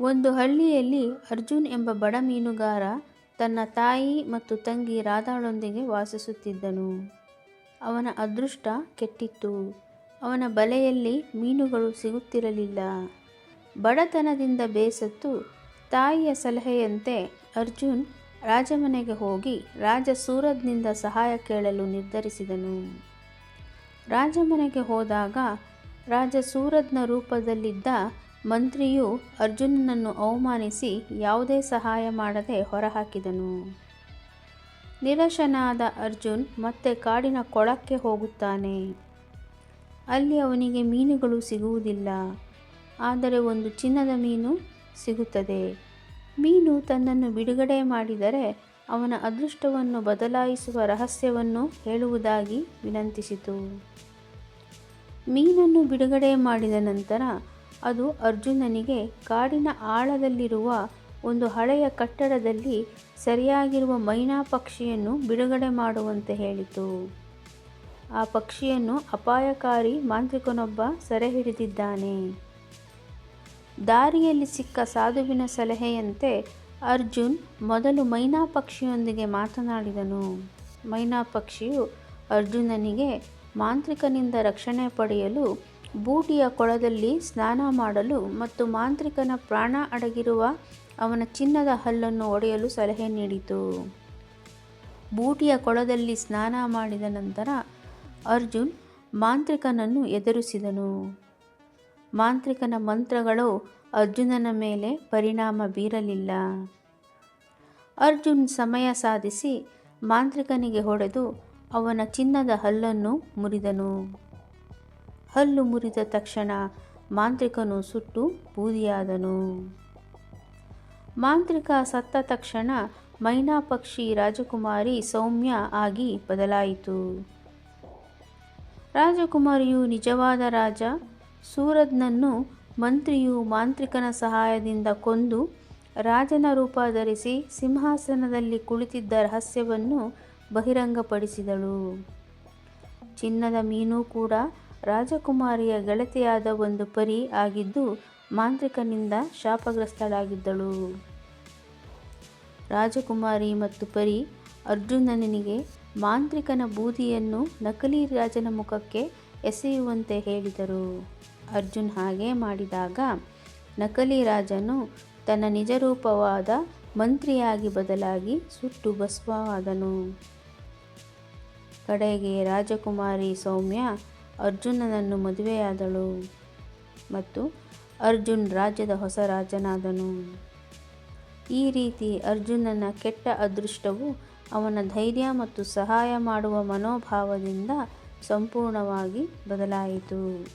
ಒಂದು ಹಳ್ಳಿಯಲ್ಲಿ ಅರ್ಜುನ್ ಎಂಬ ಬಡ ಮೀನುಗಾರ ತನ್ನ ತಾಯಿ ಮತ್ತು ತಂಗಿ ರಾಧಾಳೊಂದಿಗೆ ವಾಸಿಸುತ್ತಿದ್ದನು. ಅವನ ಅದೃಷ್ಟ ಕೆಟ್ಟಿತ್ತು. ಅವನ ಬಲೆಯಲ್ಲಿ ಮೀನುಗಳು ಸಿಗುತ್ತಿರಲಿಲ್ಲ. ಬಡತನದಿಂದ ಬೇಸತ್ತು ತಾಯಿಯ ಸಲಹೆಯಂತೆ ಅರ್ಜುನ್ ರಾಜಮನೆಗೆ ಹೋಗಿ ರಾಜ ಸೂರಜ್ನಿಂದ ಸಹಾಯ ಕೇಳಲು ನಿರ್ಧರಿಸಿದನು. ರಾಜಮನೆಗೆ ಹೋದಾಗ ರಾಜ ಸೂರಜ್ನ ರೂಪದಲ್ಲಿದ್ದ ಮಂತ್ರಿಯು ಅರ್ಜುನನನ್ನು ಅವಮಾನಿಸಿ ಯಾವುದೇ ಸಹಾಯ ಮಾಡದೆ ಹೊರಹಾಕಿದನು. ನಿರಶನಾದ ಅರ್ಜುನ್ ಮತ್ತೆ ಕಾಡಿನ ಕೊಳಕ್ಕೆ ಹೋಗುತ್ತಾನೆ. ಅಲ್ಲಿ ಅವನಿಗೆ ಮೀನುಗಳು ಸಿಗುವುದಿಲ್ಲ. ಆದರೆ ಒಂದು ಚಿನ್ನದ ಮೀನು ಸಿಗುತ್ತದೆ. ಮೀನು ತನ್ನನ್ನು ಬಿಡುಗಡೆ ಮಾಡಿದರೆ ಅವನ ಅದೃಷ್ಟವನ್ನು ಬದಲಾಯಿಸುವ ರಹಸ್ಯವನ್ನು ಹೇಳುವುದಾಗಿ ವಿನಂತಿಸಿತು. ಮೀನನ್ನು ಬಿಡುಗಡೆ ಮಾಡಿದ ನಂತರ ಅದು ಅರ್ಜುನನಿಗೆ ಕಾಡಿನ ಆಳದಲ್ಲಿರುವ ಒಂದು ಹಳೆಯ ಕಟ್ಟಡದಲ್ಲಿ ಸರಿಯಾಗಿರುವ ಮೈನಾ ಪಕ್ಷಿಯನ್ನು ಬಿಡುಗಡೆ ಮಾಡುವಂತೆ ಹೇಳಿತು. ಆ ಪಕ್ಷಿಯನ್ನು ಅಪಾಯಕಾರಿ ಮಾಂತ್ರಿಕನೊಬ್ಬ ಸೆರೆಹಿಡಿದಿದ್ದಾನೆ. ದಾರಿಯಲ್ಲಿ ಸಿಕ್ಕ ಸಾಧುವಿನ ಸಲಹೆಯಂತೆ ಅರ್ಜುನ್ ಮೊದಲು ಮೈನಾ ಪಕ್ಷಿಯೊಂದಿಗೆ ಮಾತನಾಡಿದನು. ಮೈನಾ ಪಕ್ಷಿಯು ಅರ್ಜುನನಿಗೆ ಮಾಂತ್ರಿಕನಿಂದ ರಕ್ಷಣೆ ಪಡೆಯಲು ಬೂಟಿಯ ಕೊಳದಲ್ಲಿ ಸ್ನಾನ ಮಾಡಲು ಮತ್ತು ಮಾಂತ್ರಿಕನ ಪ್ರಾಣ ಅಡಗಿರುವ ಅವನ ಚಿನ್ನದ ಹಲ್ಲನ್ನು ಒಡೆಯಲು ಸಲಹೆ ನೀಡಿತು. ಬೂಟಿಯ ಕೊಳದಲ್ಲಿ ಸ್ನಾನ ಮಾಡಿದ ನಂತರ ಅರ್ಜುನ್ ಮಾಂತ್ರಿಕನನ್ನು ಎದುರಿಸಿದನು. ಮಾಂತ್ರಿಕನ ಮಂತ್ರಗಳು ಅರ್ಜುನನ ಮೇಲೆ ಪರಿಣಾಮ ಬೀರಲಿಲ್ಲ. ಅರ್ಜುನ್ ಸಮಯ ಸಾಧಿಸಿ ಮಾಂತ್ರಿಕನಿಗೆ ಹೊಡೆದು ಅವನ ಚಿನ್ನದ ಹಲ್ಲನ್ನು ಮುರಿದನು. ಹಲ್ಲು ಮುರಿದ ತಕ್ಷಣ ಮಾಂತ್ರಿಕನು ಸುಟ್ಟು ಬೂದಿಯಾದನು. ಮಾಂತ್ರಿಕ ಸತ್ತ ತಕ್ಷಣ ಮೈನಾ ಪಕ್ಷಿ ರಾಜಕುಮಾರಿ ಸೌಮ್ಯ ಆಗಿ ಬದಲಾಯಿತು. ರಾಜಕುಮಾರಿಯು ನಿಜವಾದ ರಾಜ, ಸೂರಜ್ನನ್ನು ಮಂತ್ರಿಯು ಮಾಂತ್ರಿಕನ ಸಹಾಯದಿಂದ ಕೊಂದು ರಾಜನ ರೂಪ ಧರಿಸಿ ಸಿಂಹಾಸನದಲ್ಲಿ ಕುಳಿತಿದ್ದ ರಹಸ್ಯವನ್ನು ಬಹಿರಂಗಪಡಿಸಿದಳು. ಚಿನ್ನದ ಮೀನು ಕೂಡ ರಾಜಕುಮಾರಿಯ ಗೆಳತಿಯಾದ ಒಂದು ಪರಿ ಆಗಿದ್ದು ಮಾಂತ್ರಿಕನಿಂದ ಶಾಪಗ್ರಸ್ತಳಾಗಿದ್ದಳು. ರಾಜಕುಮಾರಿ ಮತ್ತು ಪರಿ ಅರ್ಜುನನಿಗೆ ಮಾಂತ್ರಿಕನ ಬೂದಿಯನ್ನು ನಕಲಿ ರಾಜನ ಮುಖಕ್ಕೆ ಎಸೆಯುವಂತೆ ಹೇಳಿದರು. ಅರ್ಜುನ್ ಹಾಗೆ ಮಾಡಿದಾಗ ನಕಲಿ ರಾಜನು ತನ್ನ ನಿಜರೂಪವಾದ ಮಂತ್ರಿಯಾಗಿ ಬದಲಾಗಿ ಸುಟ್ಟು ಭಸ್ಮವಾದನು. ಕಡೆಗೆ ರಾಜಕುಮಾರಿ ಸೌಮ್ಯ ಅರ್ಜುನನನ್ನು ಮದುವೆಯಾದಳು ಮತ್ತು ಅರ್ಜುನ್ ರಾಜ್ಯದ ಹೊಸ ರಾಜನಾದನು. ಈ ರೀತಿ ಅರ್ಜುನನ ಕೆಟ್ಟ ಅದೃಷ್ಟವು ಅವನ ಧೈರ್ಯ ಮತ್ತು ಸಹಾಯ ಮಾಡುವ ಮನೋಭಾವದಿಂದ ಸಂಪೂರ್ಣವಾಗಿ ಬದಲಾಯಿತು.